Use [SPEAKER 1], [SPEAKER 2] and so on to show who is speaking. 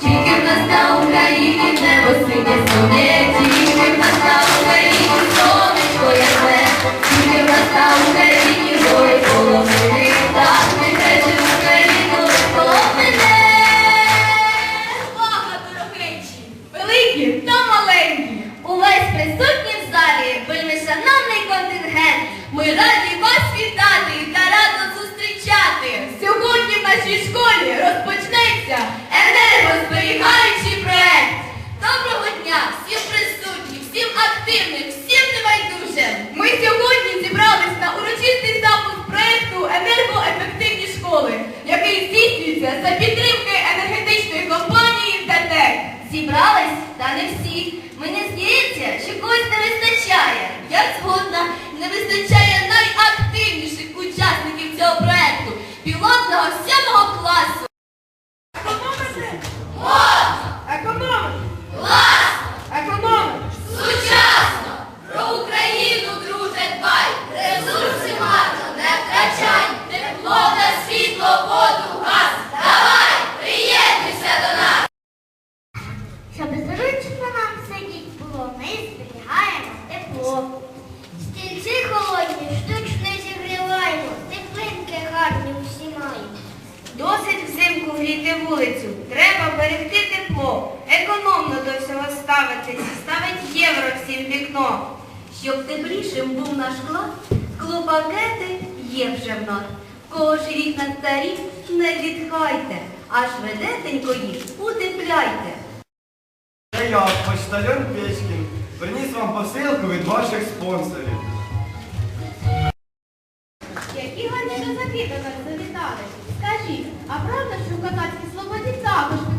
[SPEAKER 1] Тільки в нас на Україні небо синє сине, тільки в нас на Україні сонечко ясне, тільки в нас на Україні гори полонини, так нехай же Україну мене.
[SPEAKER 2] Увага, дорогенькі, великі та маленькі. Увесь присутній в залі, вельми шановний контингент. Ми раді
[SPEAKER 3] взимку вулицю. Треба берегти тепло. Економно до всього ставитись. Ставить євро всім вікно. Щоб теплішим був наш клас, клопакети є вже в нас. Кого ж вікна старі, не зітхайте, аж ведетенько їх утепляйте.
[SPEAKER 4] Я, почтальон Печкін, приніс вам посилку від ваших спонсорів.
[SPEAKER 2] Правда, що в Канадській Слободі також